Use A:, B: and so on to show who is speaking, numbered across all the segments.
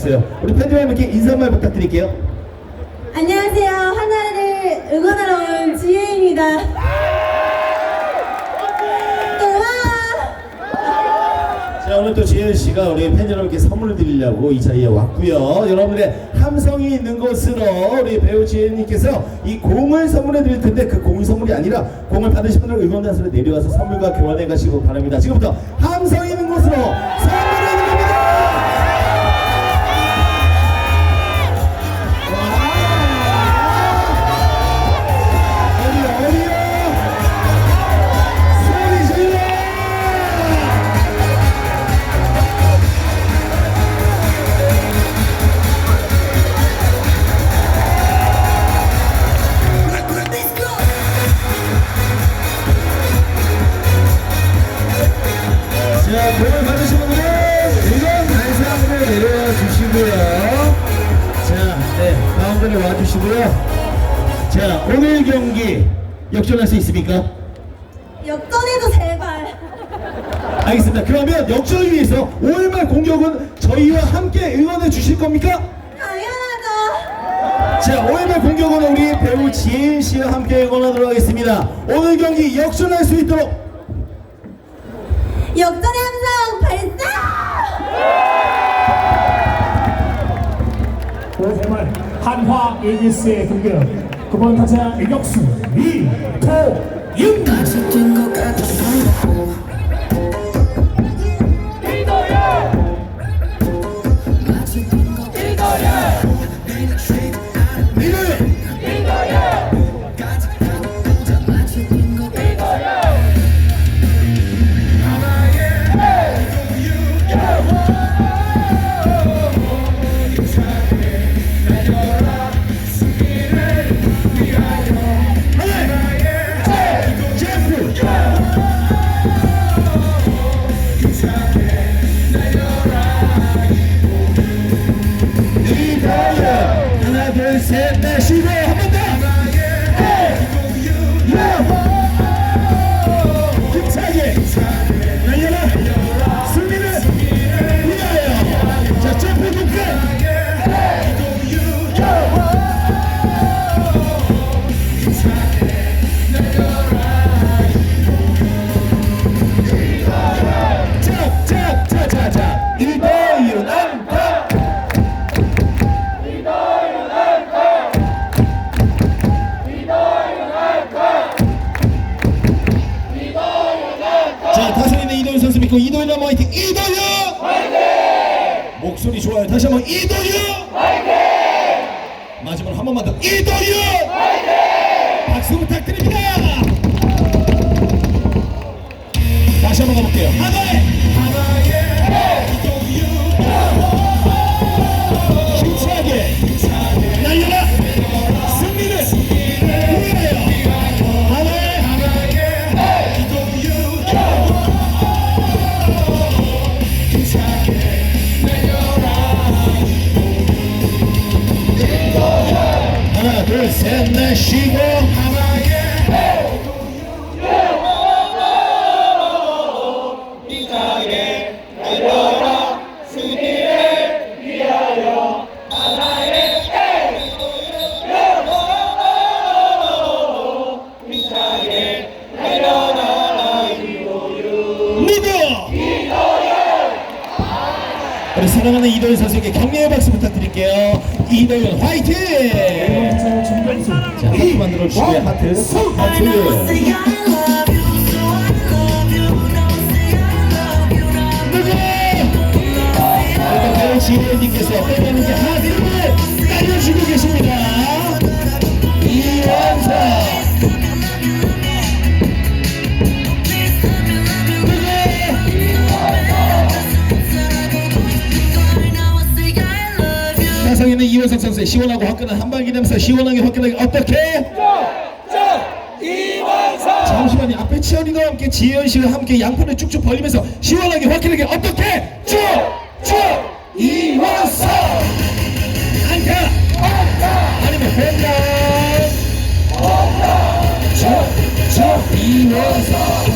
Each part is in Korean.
A: 있어요. 우리 팬들 여러분께 인사 한말 부탁드릴게요.
B: 안녕하세요. 하나를 응원하러 온 지혜입니다.
A: 자 오늘 또 지현 씨가 우리 팬 여러분께 선물을 드리려고 이 자리에 왔고요. 여러분들의 함성이 있는 곳으로 우리 배우 지혜님께서 이 공을 선물해 드릴 텐데 그 공이 선물이 아니라 공을 받으신 분들 응원단수로 내려와서 선물과 교환해 가시고 바랍니다. 지금부터 함성이 있는 곳으로 가운데로 와 주시고요. 자, 오늘 경기 역전할 수 있습니까?
B: 역전해도 제발.
A: 알겠습니다. 그러면 역전을 위해서 5일말 공격은 저희와 함께 응원해 주실 겁니까?
B: 당연하죠.
A: 자, 5일말 공격은 우리 배우 지혜인 씨와 함께 응원하도록 하겠습니다. 오늘 경기 역전할 수 있도록
B: 역전의 함성 발사!
C: 오세말 한화 이글스의 공격. 9번 타자 이격수. 이도윤
A: 화이팅 박수 부탁드립니다. 다시 한번 가볼게요. 하나에 둘셋넷 쉬고 누구? 우리 사랑하는 이도현 선수에게 격려의 박수 부탁드릴게요. 이도현 화이팅! 자, 하트 만들어 주시고요. 하트. 하트. 지혜님께서 빼내는 게 하트 이원석 선수의 시원하고 화끈한 한방기 냄새 시원하게 화끈하게 어떻게? 잠시만요. 앞에 치현이와 함께 지현 씨와 함께 양손을 쭉쭉 벌리면서 시원하게 화끈하게 어떻게? 쭉쭉! 이원석 안타! 아니면 홈런! 쭉쭉! 이원석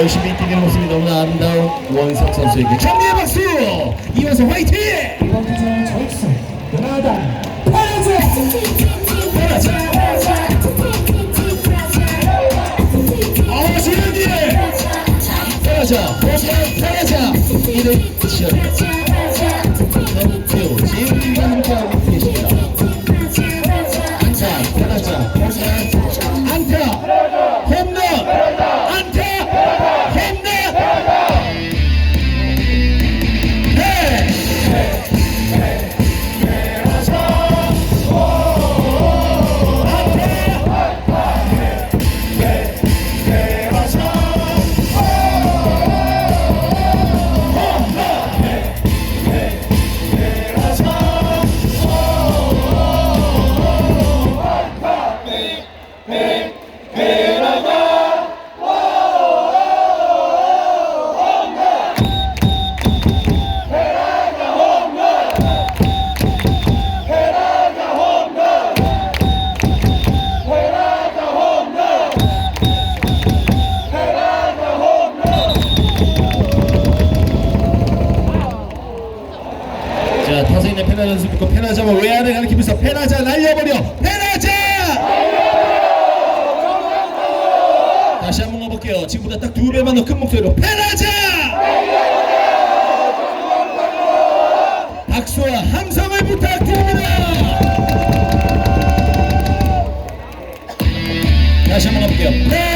A: 열심히 뛰는 모습이 너무나 아름다운 원석 선수에게 격려의 박수! 이원석 화이팅!
C: 이번 타자 저익수 연하단
A: 어. 정태우, 지은이가 함께하고 자 타석있는 페나 선수 믿고 페나자만 외야를 가리키면서 페나자 날려버려. 페나자! 다시 한번 가볼게요. 지금보다 딱 두 배만 더 큰 목소리로. 페나자! 박수와 함성을 부탁드립니다. 다시 한번 가볼게요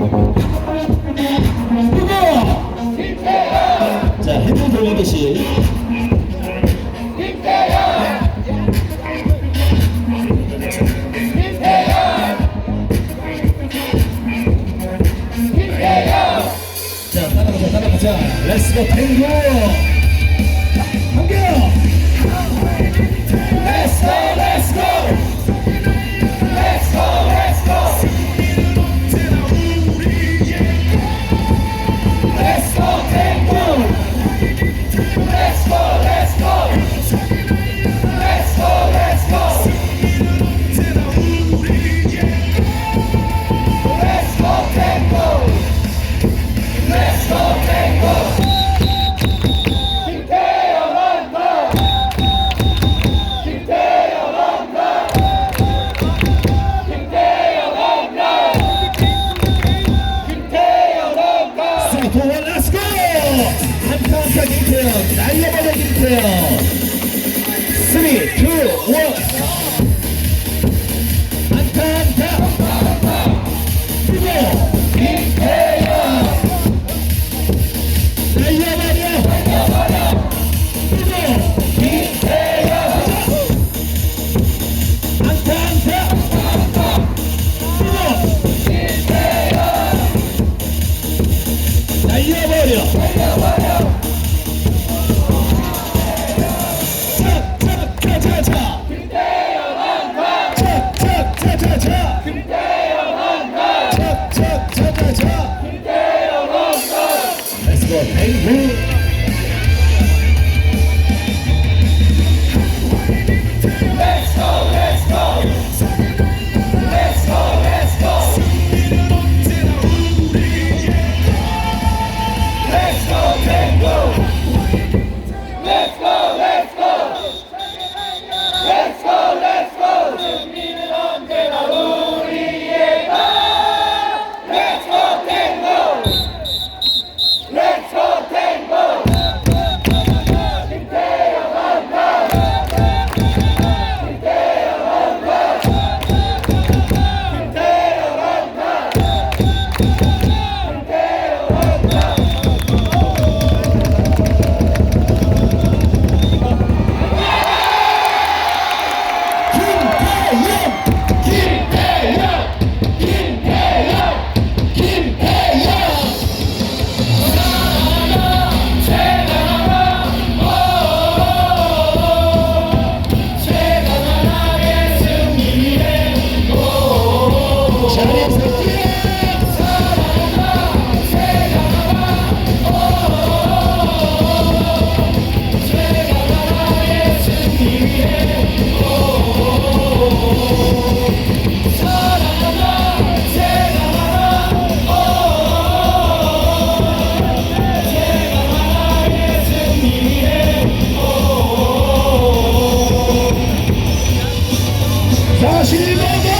A: Thank you. 날 다시 나가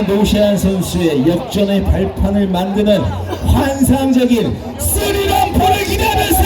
A: 이번에 노시안 선수의 역전의 발판을 만드는 환상적인 쓰리런퍼를 기대하면서!